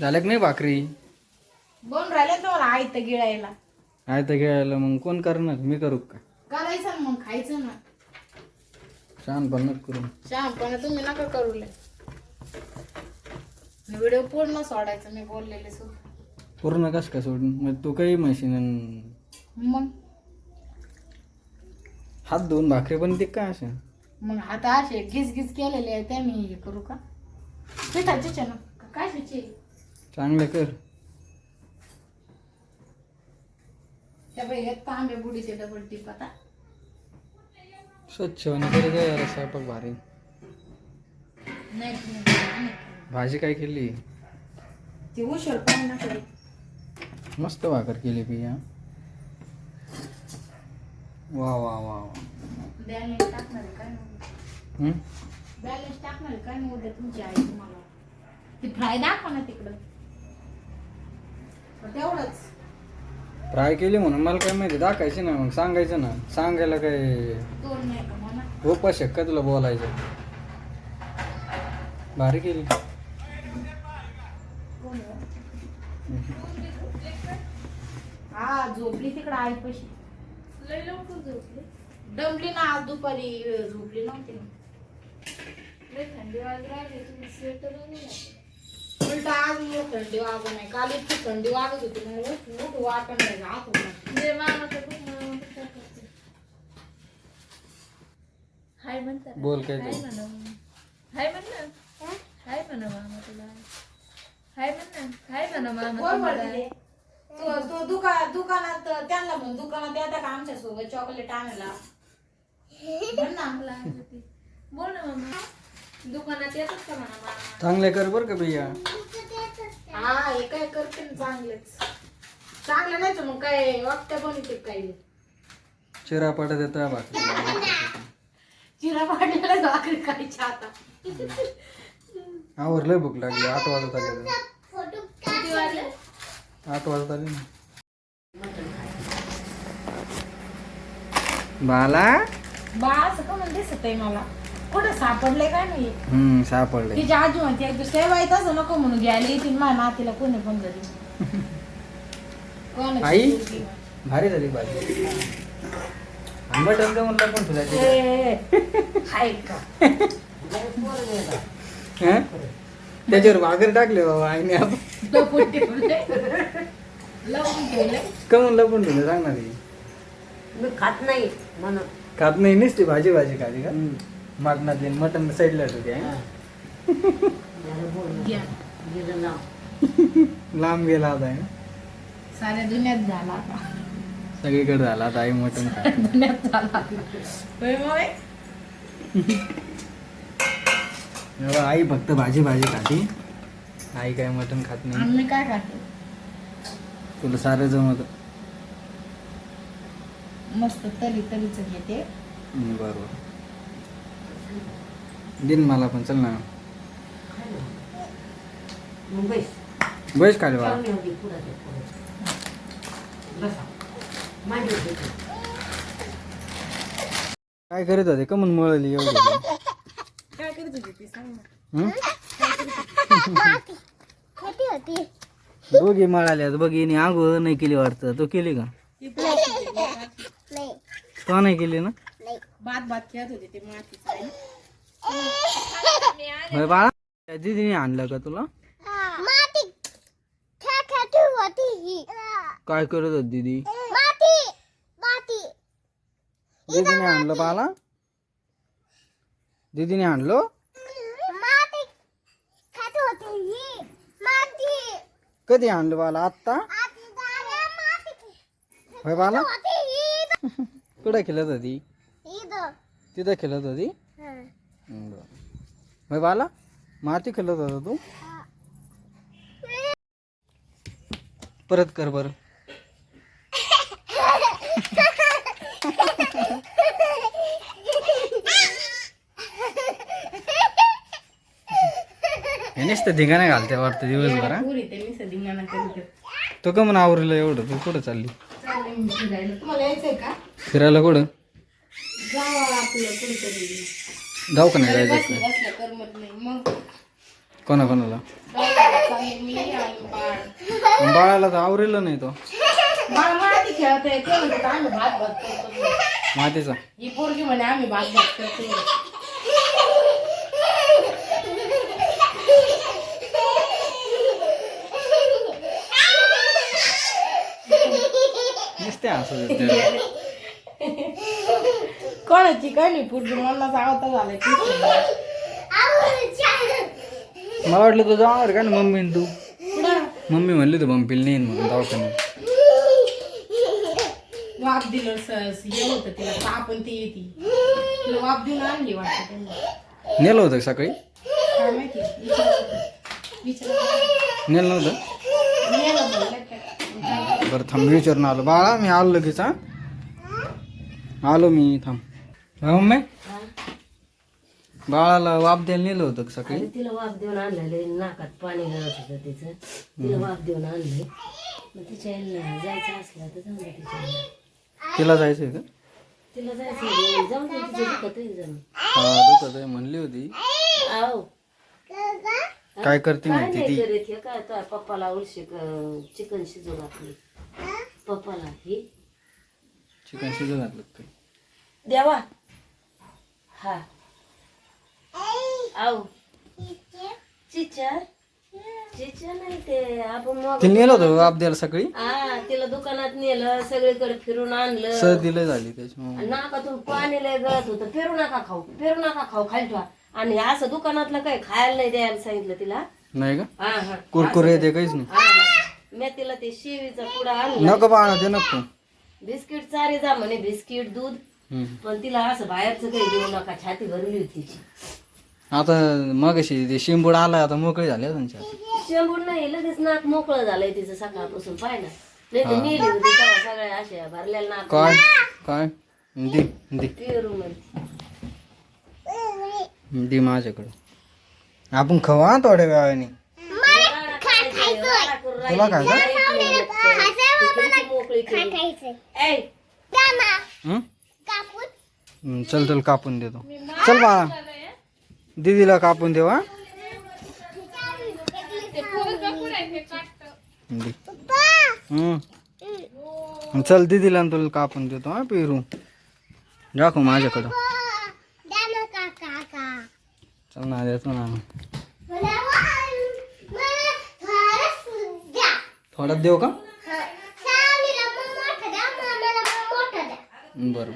झालं की नाही भाकरी? बोल राहिले तुम्हाला आयत गिळायला. आहे तर घ्यायला मग कोण करणार? मी करू का? करायचं ना मग खायचं ना. छान बनत करून. शहाणपणा तुम्ही नका करू व्हिडिओ पूर्ण सोडायचा मी बोललेले सुद्धा. पूर्ण कस काय सोडून मग तू काही मशीन मग? हात धुवून भाकरी पण ती काय अशा? मग आता असे घिस घिस केलेले आहे त्या मी हे करू का? पिठाचे ना काय शिचे चांगलं कर. त्या बाई हे तांबे बुडीचे डबल टिप आता. स्वच्छ काय यार स्वयंपाक भारी. नाही नाही, नाही. भाजी काय केली? ते उशीर पण ना करू मस्त भाकर केली पिया वा वा वा वा. बॅलन्स टाकणार आहे काय नाही हम्म? बॅलन्स टाकणार आहे काय नाही उद्या तुमची आई तुम्हाला? ती फ्राय दाखवा ना तिकडं. तर तेवढंच? फ्राय केली म्हणून मला काय माहिती दाखायची ना मग सांगायचं ना. सांगायला काय? दोन नाही का म्हणा? उपास का तुला बोलायचं. भारी केली. कोण? हा झोपली तिकडं आई पशी लय लवकर झोपली. दमली ना आज दुपारी अं, झोपली नव्हती. थंडी वाज राहिली स्वेटर उलट आज मला थंडी वाजत नाही. काल इतकी थंडी वाजत होती उठ उठ वाटण नाही राहत होता हाय म्हणता ना? बोल काय हाय ते? म्हणा मग. हाय म्हण ना. हाय म्हणा मामा तुला. हाय म्हण ना. हाय म्हणा मामा कोण तुम्हाला. म्हणते तू तू दुकान दुकानात त्यांना म्हण दुकानात येता का आमच्यासोबत चॉकलेट आणायला? म्हण ना. मला. बोल ना मामा. दुकानात येतात का म्हणा मामा? चांगले कर बरं का भैया हा हे काय करते ना चांगलेच. चांगलं नाही तर मग काय वागत्या बनवते काही चिरा पडत येतं भाकरी चिरा पाडलेला भाकरी खायची आता. आवरलंय भूक लागली आठ वाजत आले किती वाजले? आठ वाजत आले ना. बाला? बा असं का म्हणते दिसत मला. कुठं सापडले काय नाही हम्म सापडले तिची आजी म्हणते एक दुसऱ्या बाई तसं नको म्हणून घ्यायला येतील माझ्या नातीला कोणी पण घरी कोण आई? भारी झाली भाजी आंबट असलं म्हणलं पण तुला हाय का? हं? त्याच्यावर भाकर टाकले बाबा आईने आपण. लपून ठेवले लपून ठेवले कमून लपून ठेवलं सांगणार की. मी खात नाही म्हणून. खात नाही नुसती भाजी भाजी खाली का साईडला जरा बोल घ्या गेलं नाव लांब गेला आता आहे ना साऱ्या दुनियात झाला आता. सगळीकडे झाला आता आई मटण खात दुनियात झाला होय मग होय? एवढं आई फक्त भाजी भाजी खाती. आई काय मटण खात नाही. आम्ही काय खातो? तुला सारं जमत. मस्त तरी तरीच घेते. बरोबर. दिन मला पण चल ना. मुंबई बस खाली बाळा. होती होती. काय करीत होते? का म्हणून मळली एवढी काय करत होती ती? सांग ना. हं? दोघी मळाल्यात बघ हिने आंघोळ नाही केली वाटतं. तो केली का? तो नाही. केली ना? बात बात खेळत होती ते मातीच होय बाळा दीदीने आणलं का तुला? काय करत होत दीदी? दीदीने आणलं बाळा? दीदीने आणलो? कधी आणलं बाळा? आत्ता? होय बाळा? कुठं खेळत होती? तिथं खेळत होती? होय बाळा माती खेळत होता तू परत कर बरं नुसतं धिंगाणा घालते वाटतं दिवसभर हा? तो का म्हणून आवरलं एवढं तू कुठं चालली फिरायला कुठं जावं आपलं कुठेतरी दवाखान्यात जायचं बसलं बसलं करमत नाही. मग? कोणा कोणाला चालले मी आणि बाळ. बाळाला तर आवरेल नाही तो. बाळ माती खेळत आहे ते म्हणतात आम्ही भात भात करतो. मातीचा. ही पोरगी म्हणे आम्ही भात भात करतो नुसते असं कोणाची काय नाही पोरगी मला आवडता झालाय मला वाटलं तू जाणार का ना मम्मी तू? मम्मी म्हणली तू बंपील नेईन म्हणून दवाखान्यात. वाप दिलं स- हे होतं तिला ताप आणि ती येते. तिला वाप देऊन आणली वाटतं त्यांनी. नेलं होतं का सकाळी? काय माहिती. नेलं नव्हतं? नेलं म्हणलं काय. बरं थांब विचारून आलो. बाळा मी आलो लगेच हा. आलो मी थांब. हा, मम्मी? बाळाला वाप द्यायला नेलं होतं का सकाळी? आणि तिला वाफ देऊन आणलेलं नाकात पाणी गळत होतं तिचं. तिला वाफ देऊन आणलंय. मग तिच्या जायचं असलं तर जाऊ दे तिच्या याला. तिला जायचंय का? तिला जायचं आहे, जाऊ दे तिच्या दुखत आहे जणू. हा दुखत आहे म्हणली होती. काय करते काय म्हणते नाही ती? करीत हे काय तर पप्पाला उलशी चिकन शिजू घातली. पप्पाला ही. चिकन शिजत घातलं का देवा. हा. नाही ते आपण नेलं होतं वाप द्यायला सकाळी? हा तिला दुकानात नेलं सगळीकडे फिरून आणलं. सर्दी लय झाली त्याच्यामुळे. आणि नाकातून पाणी लय गळत होतं. फिरू नका खाऊ फिरू नका खाऊ खाली ठेवा. आणि असं दुकानातलं काही खायला नाही द्यायला सांगितलं तिला. नाही का? हा हा. कुरकुरे ते काहीच नाही. हा, हा. मी तिला ते शिवीचा पुडा आणला. नको बाळा ते नको. बिस्किट चारे जा म्हणे बिस्किट दूध. पण तिला असं बाहेरचं काही देऊ नका छाती भरली होती तिची आता मग ते शिंबूड आलाय आता मोकळी झाली त्यांच्या शेंबूड नाही लगेच नाक मोकळं झालंय तिचं सकाळपासून पाय ना. नाही तर नेली होती तेव्हा सगळ्या अशा भरलेल्या नाक. काय? काय? दे दे. पिरू मध्ये दे माझ्याकडं. आपण खाऊ हा थोड्या वेळाने. तुला काय का मोकळी केली. ऐ, हं? चल चल कापून देतो. चल बाळा. दीदीला कापून देऊ हा. दे. हं. चल दीदीला आणि तुला कापून देतो हा पेरू. दाखव माझ्याकडं. चल ना देतो ना. थोडा देऊ का? बरं.